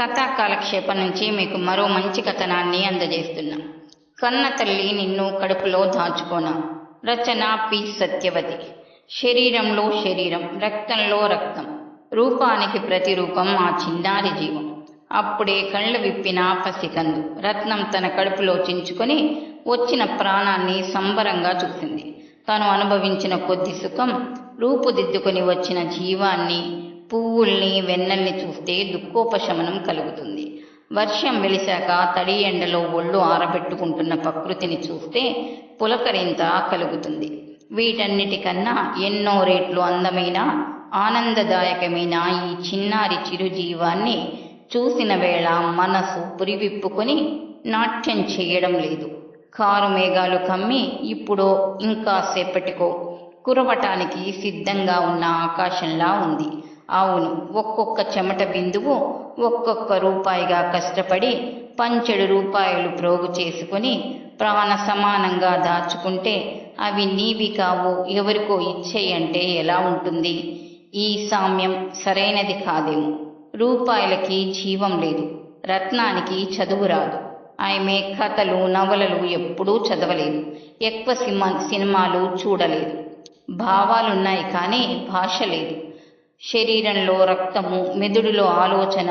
కథా కాలక్షేపం నుంచి మీకు మరో మంచి కథనాన్ని అందజేస్తున్నాం. కన్న తల్లి నిన్ను కడుపులో దాచుకోనా. రచన పి. సత్యవతి. శరీరంలో శరీరం రక్తంలో రక్తం. రూపానికి ప్రతిరూపం ఆ చిన్నారి జీవం. అప్పుడే కళ్ళు విప్పిన పసికందు. రత్నం తన కడుపులో చించుకొని వచ్చిన ప్రాణాన్ని సంబరంగా చూసింది. తాను అనుభవించిన కొద్ది సుఖం రూపుదిద్దుకొని వచ్చిన జీవాన్ని పువ్వుల్ని వెన్నల్ని చూస్తే దుఃఖోపశమనం కలుగుతుంది. వర్షం వెలిశాక తడి ఎండలో ఒళ్ళు ఆరబెట్టుకుంటున్న ప్రకృతిని చూస్తే పులకరింత కలుగుతుంది. వీటన్నిటికన్నా ఎన్నో రేట్లు అందమైన ఆనందదాయకమైన ఈ చిన్నారి చిరుజీవాన్ని చూసిన వేళ మనసు పురివిప్పుకొని నాట్యం చేయడం లేదు. కారు మేఘాలు కమ్మి ఇప్పుడో ఇంకా సేపటికో కురవటానికి సిద్ధంగా ఉన్న ఆకాశంలా ఉంది. అవును ఒక్కొక్క చెమట బిందువు ఒక్కొక్క రూపాయిగా కష్టపడి పంచెడు రూపాయలు ప్రోగు చేసుకొని ప్రాణ సమానంగా దాచుకుంటే అవి నీవి కావు ఎవరికో ఇచ్చేయంటే ఎలా ఉంటుంది? ఈ సామ్యం సరైనది కాదేమో. రూపాయలకి జీవం లేదు రత్నానికి చదువు రాదు. ఆమె కథలు నవలలు ఎప్పుడూ చదవలేదు ఎక్కువ సినిమా సినిమాలు చూడలేదు. భావాలున్నాయి కానీ భాష లేదు. శరీరంలో రక్తము మెదుడులో ఆలోచన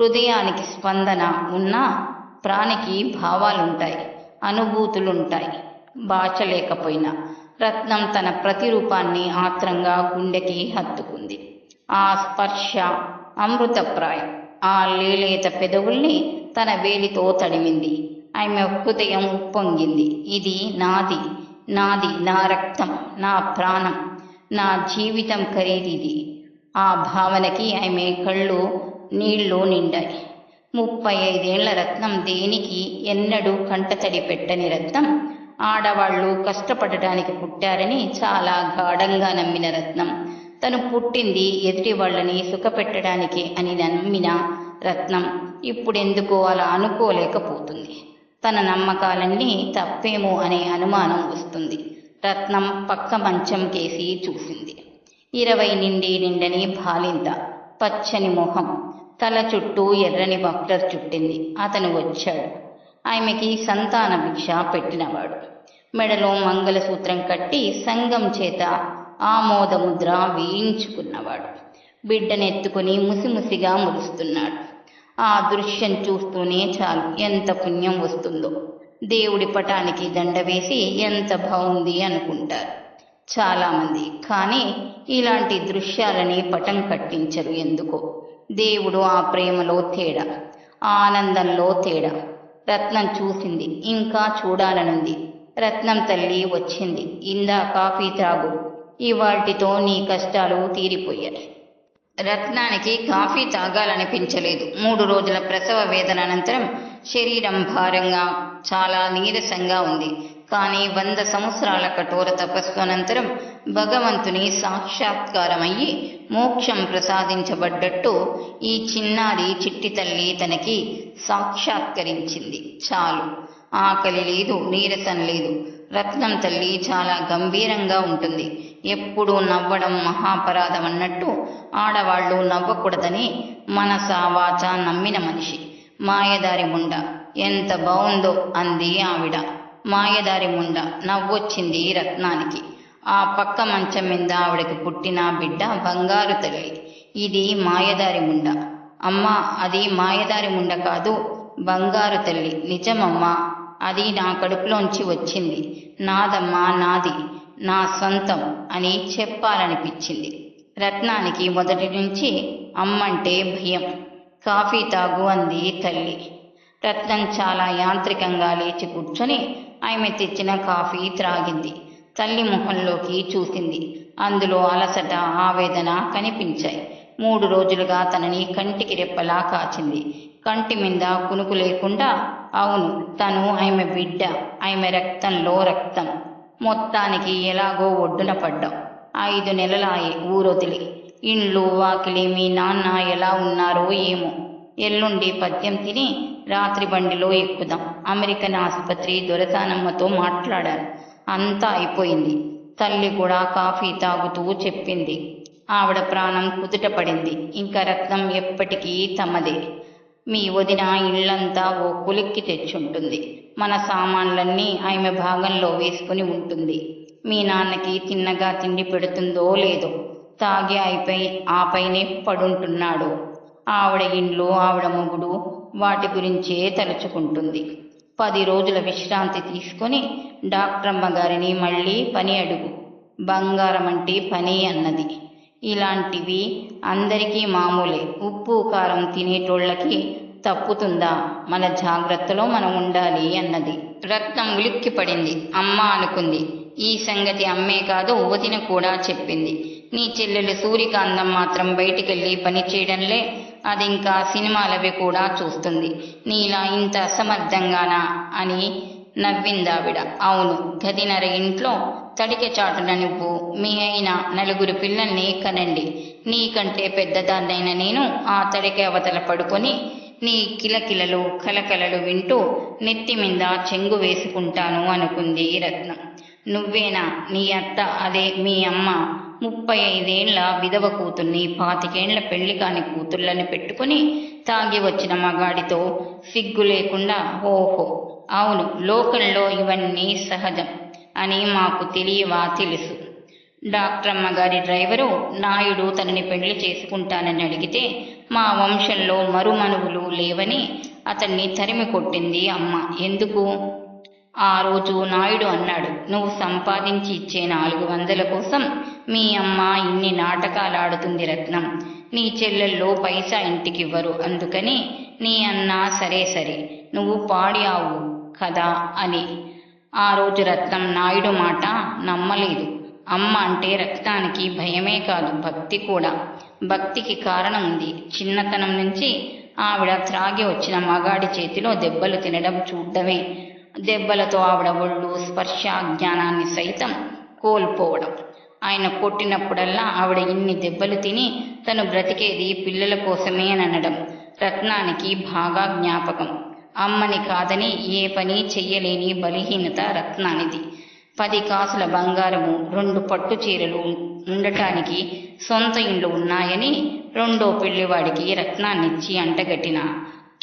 హృదయానికి స్పందన ఉన్నా ప్రాణికి భావాలుంటాయి అనుభూతులుంటాయి. భాష లేకపోయినా రత్నం తన ప్రతిరూపాన్ని ఆత్రంగా గుండెకి హత్తుకుంది. ఆ స్పర్శ అమృతప్రాయం. ఆ లేలేత పెదవుల్ని తన వేలితో తడిమింది. ఆమె హృదయం ఉప్పొంగింది ఇది నాది. నాది నా రక్తం. నా ప్రాణం. నా జీవితం ఖరీదిది. ఆ భావనకి ఆమె కళ్ళు నీళ్ళు నిండాయి. ముప్పై ఐదేళ్ళ రత్నం దేనికి ఎన్నడూ కంటతడి పెట్టని రత్నం? ఆడవాళ్ళు కష్టపడటానికి పుట్టారని చాలా గాఢంగా నమ్మిన రత్నం. తను పుట్టింది ఎదుటి వాళ్ళని సుఖపెట్టడానికి అని నమ్మిన రత్నం. ఇప్పుడెందుకో అలా అనుకోలేకపోతుంది. తన నమ్మకాలన్నీ తప్పేమో అనే అనుమానం వస్తుంది. రత్నం పక్క మంచం కేసి చూసింది. ఇరవై నిండి నిండని భాలింత పచ్చని మొహం. తల చుట్టూ ఎర్రని బక్టర్ చుట్టింది. అతను వచ్చాడు. ఆమెకి సంతాన భిక్ష పెట్టినవాడు. మెడలో మంగళసూత్రం కట్టి సంఘం చేత ఆమోదముద్ర వేయించుకున్నవాడు. బిడ్డనెత్తుకుని ముసిముసిగా మురుస్తున్నాడు ఆ దృశ్యం చూస్తూనే చాలు. ఎంత పుణ్యం వస్తుందో. దేవుడి పటానికి దండ వేసి ఎంత బాగుంది అనుకుంటారు. చాలామంది. కానీ ఇలాంటి దృశ్యాలని పటం కట్టించరు ఎందుకో. దేవుడు ఆ ప్రేమలో తేడా ఆ ఆనందంలో తేడా. రత్నం చూసింది ఇంకా చూడాలనుంది. రత్నం తల్లి వచ్చింది ఇందా కాఫీ త్రాగు ఇవాటితో నీ కష్టాలు తీరిపోయాయి. రత్నానికి కాఫీ తాగాలనిపించలేదు. మూడు రోజుల ప్రసవ వేదన అనంతరం శరీరం భారంగా చాలా నీరసంగా ఉంది. కానీ వంద సంవత్సరాల కఠోర తపస్సు అనంతరం భగవంతుని సాక్షాత్కారమయ్యి మోక్షం ప్రసాదించబడ్డట్టు ఈ చిన్నారి చిట్టి తల్లి తనకి సాక్షాత్కరించింది. చాలు. ఆకలి లేదు నీరసం లేదు. రత్నం తల్లి చాలా గంభీరంగా ఉంటుంది. ఎప్పుడూ నవ్వడం మహాపరాధం అన్నట్టు ఆడవాళ్ళు నవ్వకూడదని మనస వాచ నమ్మిన మనిషి. మాయదారి ముండ ఎంత బాగుందో అంది ఆవిడ. మాయదారి ముండ నవ్వొచ్చింది రత్నానికి. ఆ పక్క మంచం మీద ఆవిడకి పుట్టిన బిడ్డ బంగారు తల్లి. ఇది మాయదారి ముండ. అమ్మా అది మాయదారి ముండ కాదు బంగారు తల్లి. నిజమమ్మా అది నా కడుపులోంచి వచ్చింది. నాదమ్మా నాది నా సొంతం అని చెప్పాలనిపించింది. రత్నానికి మొదటి నుంచి అమ్మంటే భయం. కాఫీ తాగు అంది తల్లి. రత్నం చాలా యాంత్రికంగా లేచి కూర్చొని ఆమె తెచ్చిన కాఫీ త్రాగింది. తల్లి ముఖంలోకి చూసింది. అందులో అలసట ఆవేదన కనిపించాయి. మూడు రోజులుగా తనని కంటికి రెప్పలా కాచింది. కంటి మీద కునుకు లేకుండా అవును తను ఆమె బిడ్డ ఆమె రక్తంలో రక్తం. మొత్తానికి ఎలాగో ఒడ్డున పడ్డాం. ఐదు నెలలాయి ఊరొదిలి. ఇండ్లు వాకిలి మీ నాన్న ఎలా ఉన్నారో ఏమో. ఎల్లుండి పద్యం తిని రాత్రి బండిలో ఎక్కుదాం. అమెరికన్ ఆసుపత్రి దొరసానమ్మతో మాట్లాడారు అంతా అయిపోయింది. తల్లి కూడా కాఫీ తాగుతూ చెప్పింది. ఆవిడ ప్రాణం కుదుట పడింది ఇంకా రత్నం ఎప్పటికీ తమదే. మీ వదిన ఇళ్ళంతా ఓ కులిక్కి తెచ్చుంటుంది. మన సామాన్లన్నీ ఆమె భాగంలో వేసుకుని ఉంటుంది. మీ నాన్నకి తిన్నగా తిండి పెడుతుందో లేదో తాగి అయిపోయి ఆపైనే పడుంటున్నాడు. ఆవిడ ఇండ్లు ఆవిడ మొగుడు వాటి గురించే తలుచుకుంటుంది. పది రోజుల విశ్రాంతి తీసుకొని డాక్టరమ్మ గారిని మళ్ళీ పని అడుగు. బంగారం అంటే పని అన్నది. ఇలాంటివి అందరికీ మామూలే. ఉప్పు కారం తినేటోళ్ళకి తప్పుతుందా? మన జాగ్రత్తలో మనం ఉండాలి అన్నది. రత్నం ఉలిక్కి పడింది అమ్మ అనుకుంది. ఈ సంగతి అమ్మే కాదు వదిన కూడా చెప్పింది. నీ చెల్లెలు సూర్యకాంతం మాత్రం బయటికెళ్ళి పని చేయడంలే. అది ఇంకా సినిమాలవి కూడా చూస్తుంది. నీలా ఇంత అసమర్థంగానా? అని నవ్విందావిడ. అవును గదినర ఇంట్లో తడికె చాటున నువ్వు మీ అయిన నలుగురు పిల్లల్ని కనండి. నీకంటే పెద్దదాన్నైన నేను ఆ తడికె అవతల పడుకొని నీ కిలకిలలు కలకలలు వింటూ నెత్తి మీద చెంగు వేసుకుంటాను అనుకుంది రత్నం. నువ్వేనా? నీ అత్త అదే మీ అమ్మ. ముప్పై ఐదేళ్ళ విధవ కూతుర్ని పాతికేండ్ల పెళ్ళి కాని కూతుర్లని పెట్టుకుని తాగి వచ్చిన మగాడితో సిగ్గు లేకుండా ఓహో అవును లోకంలో ఇవన్నీ సహజం అని మాకు తెలియవా తెలుసు. డాక్టర్ గారి డ్రైవరు నాయుడు తనని పెళ్ళి చేసుకుంటానని అడిగితే మా వంశంలో మరుమనువులు లేవని అతన్ని తరిమి కొట్టింది అమ్మ. ఎందుకు? ఆ రోజు నాయుడు అన్నాడు నువ్వు సంపాదించి ఇచ్చే నాలుగు వందల కోసం మీ అమ్మ ఇన్ని నాటకాలు ఆడుతుంది రత్నం. నీ చెల్లెల్లో పైసా ఇంటికివ్వరు. అందుకని నీ అన్న సరే సరే నువ్వు పాడియావు కదా అని. ఆ రోజు రత్నం నాయుడు మాట నమ్మలేదు. అమ్మ అంటే రక్తానికి భయమే కాదు భక్తి కూడా. భక్తికి కారణం ఉంది. చిన్నతనం నుంచి ఆవిడ త్రాగి వచ్చిన మగాడి చేతిలో దెబ్బలు తినడం చూడడమే. దెబ్బలతో ఆవిడ ఒళ్ళు స్పర్శ జ్ఞానాన్ని సైతం కోల్పోవడం. ఆయన కొట్టినప్పుడల్లా ఆవిడ ఇన్ని దెబ్బలు తిని తను బ్రతికేది పిల్లల కోసమే అనడం రత్నానికి బాగా జ్ఞాపకం. అమ్మని కాదని ఏ పని చెయ్యలేని బలహీనత రత్నానిది. పది కాసుల బంగారము రెండు పట్టు చీరలు ఉండటానికి సొంత ఇండ్లు ఉన్నాయని రెండో పెళ్ళివాడికి రత్నాన్నిచ్చి అంటగట్టిన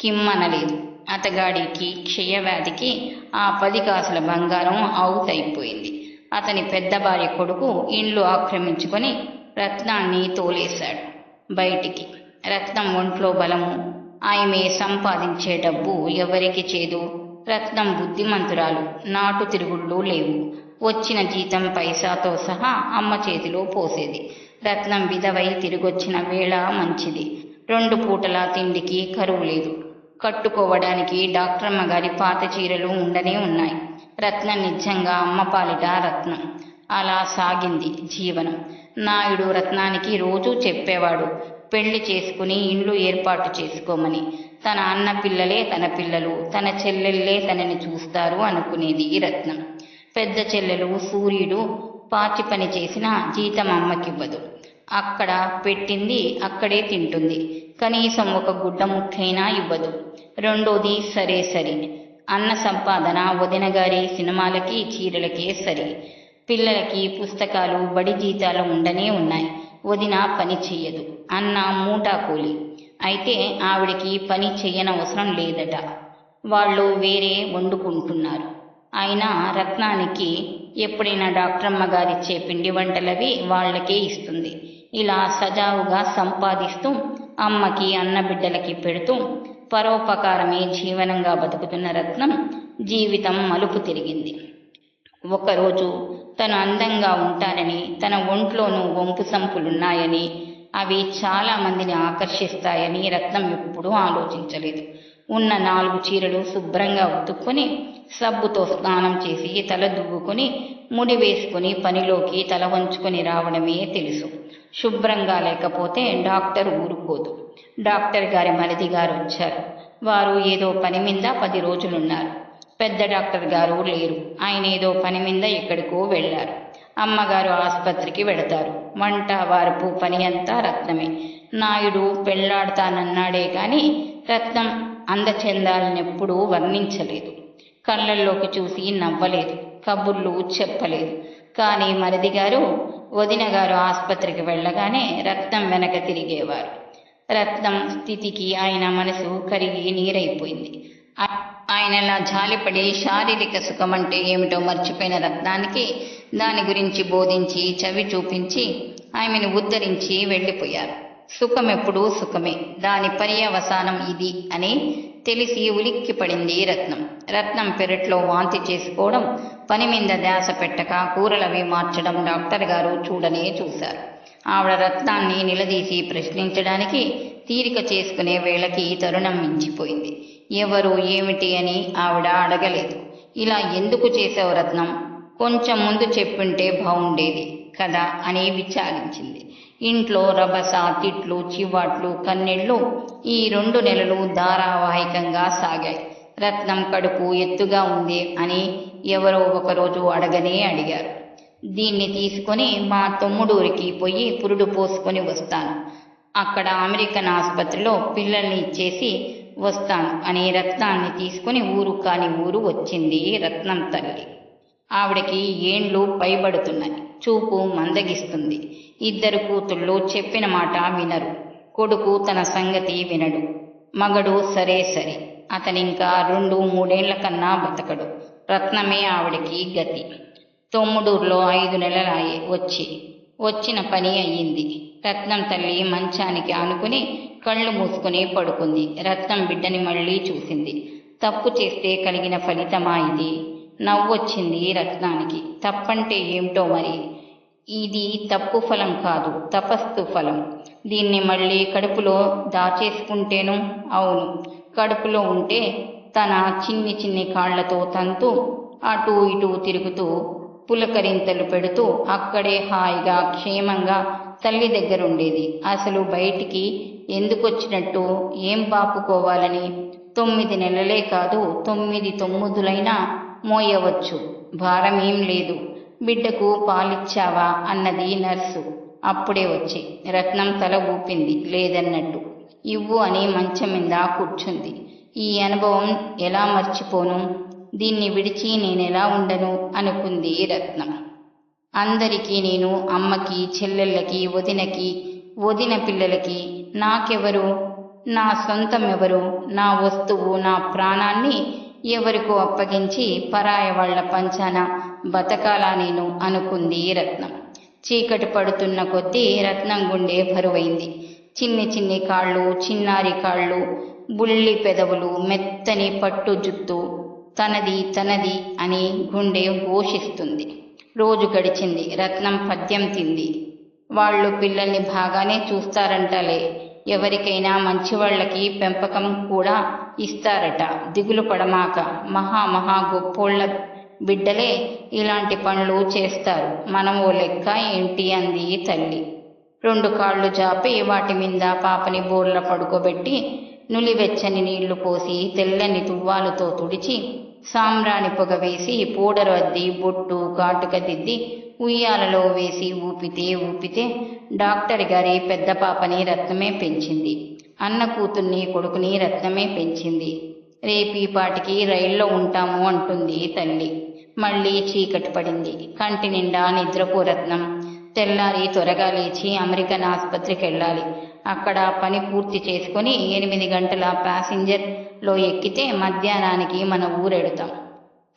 కిమ్మనలేదు. అతగాడికి క్షయవ్యాధికి ఆ పది కాసుల బంగారం అవుట్ అయిపోయింది అతని పెద్ద భార్య కొడుకు ఇండ్లు ఆక్రమించుకొని రత్నాన్ని తోలేశాడు బయటికి. రత్నం ఒంట్లో బలము. ఆమె సంపాదించే డబ్బు ఎవరికి చేదు? రత్నం బుద్ధిమంతురాలు. నాటు తిరుగుళ్ళు లేవు. వచ్చిన జీతం పైసాతో సహా అమ్మ చేతిలో పోసేది. రత్నం విధవై తిరిగొచ్చిన వేళ మంచిది. రెండు పూటల తిండికి కరువు లేదు. కట్టుకోవడానికి డాక్టరమ్మ గారి పాత చీరలు ఉండనే ఉన్నాయి. రత్నం నిజంగా అమ్మ పాలిట రత్నం. అలా సాగింది జీవనం. నాయుడు రత్నానికి రోజూ చెప్పేవాడు పెళ్ళి చేసుకుని ఇండ్లు ఏర్పాటు చేసుకోమని. తన అన్న పిల్లలే తన పిల్లలు తన చెల్లెళ్ళే తనని చూస్తారు అనుకునేది ఈ రత్నం. పెద్ద చెల్లెలు సూర్యుడు పాచి పని చేసిన జీతం అమ్మకివ్వదు. అక్కడ పెట్టింది అక్కడే తింటుంది. కనీసం ఒక గుడ్డ ముక్కైనా ఇవ్వదు. రెండోది సరే సరే. అన్న సంపాదన వదిన గారి సినిమాలకి చీరలకే సరి. పిల్లలకి పుస్తకాలు బడి జీతాలు ఉండనే ఉన్నాయి. వదిన పని చెయ్యదు. అన్న మూటా కూలి. అయితే ఆవిడికి పని చెయ్యనవసరం లేదట. వాళ్ళు వేరే వండుకుంటున్నారు. అయినా రత్నానికి ఎప్పుడైనా డాక్టరమ్మ గారిచ్చే పిండి వంటలవి వాళ్ళకే ఇస్తుంది. ఇలా సజావుగా సంపాదిస్తూ అమ్మకి అన్న బిడ్డలకి పెడుతూ పరోపకారమే జీవనంగా బతుకుతున్న రత్నం జీవితం మలుపు తిరిగింది. ఒకరోజు తను అందంగా ఉంటానని తన ఒంట్లోనూ వంపు సంపులున్నాయని అవి చాలా మందిని ఆకర్షిస్తాయని రత్నం ఎప్పుడూ ఆలోచించలేదు. ఉన్న నాలుగు చీరలు శుభ్రంగా ఉతుక్కుని సబ్బుతో స్నానం చేసి తల దువ్వుకొని ముడి వేసుకుని పనిలోకి తల వంచుకొని రావడమే తెలుసు. శుభ్రంగా లేకపోతే డాక్టర్ ఊరుకోదు. డాక్టర్ గారి మరిది గారు వచ్చారు. వారు ఏదో పని మీద పది రోజులున్నారు. పెద్ద డాక్టర్ గారు లేరు. ఆయన ఏదో పని మీద ఎక్కడికో వెళ్ళారు. అమ్మగారు ఆసుపత్రికి వెడతారు వంట వారపు పని అంతా రత్నమే. నాయుడు పెళ్ళాడతానన్నాడే కానీ రత్నం అందచెందాలనెప్పుడూ వర్ణించలేదు. కళ్ళల్లోకి చూసి నవ్వలేదు. కబుర్లు చెప్పలేదు. కానీ మరిది గారు వదిన గారు ఆసుపత్రికి వెళ్ళగానే రక్తం వెనక తిరిగేవారు. రత్నం స్థితికి ఆయన మనసు కరిగి నీరైపోయింది. ఆయనలా జాలిపడి శారీరక సుఖం అంటే ఏమిటో మర్చిపోయిన రత్నానికి దాని గురించి బోధించి చవి చూపించి ఆమెను ఉద్ధరించి వెళ్ళిపోయారు. సుఖం ఎప్పుడూ సుఖమే. దాని పర్యవసానం ఇది అని తెలిసి ఉలిక్కి పడింది రత్నం. రత్నం పెరట్లో వాంతి చేసుకోవడం పని మీద ధ్యాస పెట్టక కూరలవి మార్చడం డాక్టర్ గారు చూడనే చూశారు. ఆవిడ రత్నాన్ని నిలదీసి ప్రశ్నించడానికి తీరిక చేసుకునే వేళకి తరుణం మించిపోయింది. ఎవరు ఏమిటి అని ఆవిడ అడగలేదు. ఇలా ఎందుకు చేసావు రత్నం? కొంచెం ముందు చెప్పుంటే బాగుండేది కదా అని విచారించింది. ఇంట్లో రభస తిట్లు చివాట్లు కన్నీళ్ళు ఈ రెండు నెలలు ధారావాహికంగా సాగాయి. రత్నం కడుపు ఎత్తుగా ఉంది అని ఎవరో ఒకరోజు అడగనే అడిగారు. దీన్ని తీసుకొని మా తమ్ముడూరికి పోయి పురుడు పోసుకొని వస్తాను. అక్కడ అమెరికన్ ఆసుపత్రిలో పిల్లల్ని ఇచ్చేసి వస్తాను అని రత్నాన్ని తీసుకుని ఊరు కాని ఊరు వచ్చింది రత్నం తల్లి. ఆవిడకి ఏండ్లు పైబడుతున్నాయి. చూపు మందగిస్తుంది. ఇద్దరు కూతుళ్ళు చెప్పిన మాట వినరు. కొడుకు తన సంగతి వినడు. మగడు సరే సరే. అతనింకా రెండు మూడేళ్ళ కన్నా బతకడు. రత్నమే ఆవిడకి గతి. తొమ్ముడూరులో ఐదు నెలలాయే వచ్చి. వచ్చిన పని అయ్యింది. రత్నం తల్లి మంచానికి ఆనుకుని కళ్ళు మూసుకుని పడుకుంది. రత్నం బిడ్డని మళ్ళీ చూసింది. తప్పు చేస్తే కలిగిన ఫలితమా ఇది? నవ్వొచ్చింది రత్నానికి. తప్పంటే ఏమిటో మరి? ఇది తప్పు ఫలం కాదు తపస్సు ఫలం. దీన్ని మళ్ళీ కడుపులో దాచేసుకుంటేను? అవును. కడుపులో ఉంటే తన చిన్ని చిన్ని కాళ్ళతో తంతు అటూ ఇటూ తిరుగుతూ పులకరింతలు పెడుతూ అక్కడే హాయిగా క్షేమంగా తల్లి దగ్గరుండేది. అసలు బయటికి ఎందుకొచ్చినట్టు ఏం పాపుకోవాలని తొమ్మిది నెలలే కాదు తొమ్మిది తొమ్మిదులైనా మోయవచ్చు. భారమేం లేదు. బిడ్డకు పాలిచ్చావా అన్నది నర్సు. అప్పుడే వచ్చి రత్నం తల ఊపింది. లేదన్నట్టు. ఇవ్వు అని మంచం మీద కూర్చుంది. ఈ అనుభవం ఎలా మర్చిపోను? దీన్ని విడిచి నేనెలా ఉండను? అనుకుంది రత్నం. అందరికీ నేను అమ్మకి చెల్లెళ్ళకి వదినకి వదిన పిల్లలకి నాకెవరు? నా సొంతం ఎవరు నా వస్తువు నా ప్రాణాన్ని ఎవరికో అప్పగించి పరాయ వాళ్ళ పంచాన బతకాలా నేను అనుకుంది రత్నం. చీకటి పడుతున్న కొద్దీ రత్నం గుండె బరువైంది. చిన్ని చిన్ని కాళ్ళు చిన్నారి కాళ్ళు బుల్లి పెదవులు మెత్తని పట్టు జుత్తు తనది తనది అని గుండె ఘోషిస్తుంది. రోజు గడిచింది రత్నం పద్యం తింది. వాళ్ళు పిల్లల్ని బాగానే చూస్తారంటలే. ఎవరికైనా మంచివాళ్ళకి పెంపకం కూడా ఇస్తారట. దిగులు పడమాక మహా మహా గొప్పోళ్ళ బిడ్డలే ఇలాంటి పనులు చేస్తారు. మనం ఓ లెక్క ఏంటి అంది తల్లి. రెండు కాళ్ళు జాపి వాటి మీద పాపని బోర్ల పడుకోబెట్టి నులివెచ్చని నీళ్ళు పోసి తెల్లని తువ్వాలుతో తుడిచి సాంబ్రాణి పొగ వేసి పూడరు అద్ది బొట్టు కాటుక దిద్ది ఉయ్యాలలో వేసి ఊపితే ఊపితే డాక్టర్ గారి పెద్ద పాపని రత్నమే పెంచింది. అన్న కూతుర్ని కొడుకుని రత్నమే పెంచింది. రేపీపాటికి రైల్లో ఉంటాము అంటుంది తల్లి. మళ్ళీ చీకటి పడింది. కంటి నిండా నిద్రపు రత్నం. తెల్లారి త్వరగా లేచి అమెరికన్ ఆసుపత్రికి వెళ్ళాలి. అక్కడ పని పూర్తి చేసుకొని ఎనిమిది గంటల ప్యాసింజర్లో ఎక్కితే మధ్యాహ్నానికి మన ఊరెడుతాం.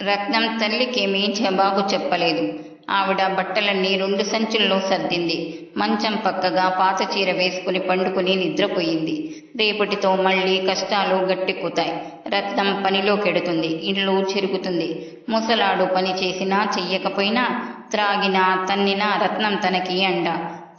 రత్నం తల్లికేమీ జవాబు చెప్పలేదు. ఆవిడ బట్టలన్నీ రెండు సంచుల్లో సర్దింది. మంచం పక్కగా పాత చీర వేసుకుని పండుకుని నిద్రపోయింది. రేపటితో మళ్ళీ కష్టాలు గట్టెక్కుతాయి రత్నం పనిలో కెడుతుంది ఇండ్లు చెరుగుతుంది. ముసలాడు పని చేసినా చెయ్యకపోయినా త్రాగినా తన్నినా రత్నం తనకి అండ.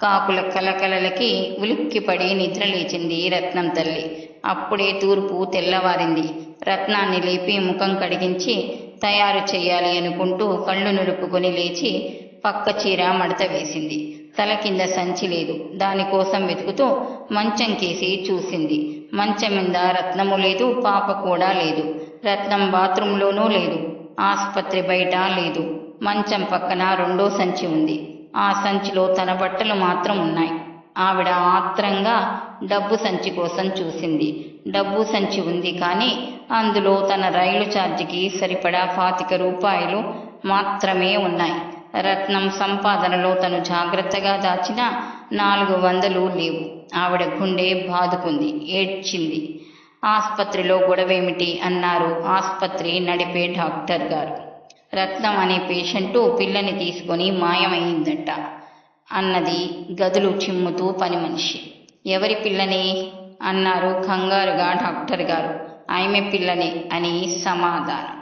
కాకుల కలకలలకి ఉలిక్కిపడి నిద్రలేచింది రత్నం తల్లి. అప్పుడే తూర్పు తెల్లవారింది. రత్నాన్ని లేపి ముఖం కడిగించి తయారు చేయాలి అనుకుంటూ కళ్ళు నులుపుకొని లేచి పక్క చీర మడత వేసింది. తల కింద సంచి లేదు. దానికోసం వెతుకుతూ మంచం కేసి చూసింది. మంచం మీద రత్నము లేదు పాప కూడా లేదు. రత్నం బాత్రూంలోనూ లేదు. ఆసుపత్రి బయట లేదు. మంచం పక్కన రెండో సంచి ఉంది. ఆ సంచిలో తన బట్టలు మాత్రం ఉన్నాయి. ఆవిడ ఆత్రంగా డబ్బు సంచి కోసం చూసింది. డబ్బు సంచి ఉంది కానీ అందులో తన రైలు ఛార్జీకి సరిపడా పాతిక రూపాయలు మాత్రమే ఉన్నాయి. రత్నం సంపాదనలో తను జాగ్రత్తగా దాచిన నాలుగు వందలు లేవు. ఆవిడ గుండె బాదుకుంది ఏడ్చింది. ఆసుపత్రిలో గొడవేమిటి అన్నారు ఆసుపత్రి నడిపే డాక్టర్ గారు. రత్నం అనే పేషెంటు పిల్లని తీసుకొని మాయమైందట. అన్నది గదులు చిమ్ముతూ పని మనిషి. ఎవరి పిల్లని? అన్నారు కంగారుగా డాక్టర్ గారు. ఆమె పిల్లని అని సమాధానం.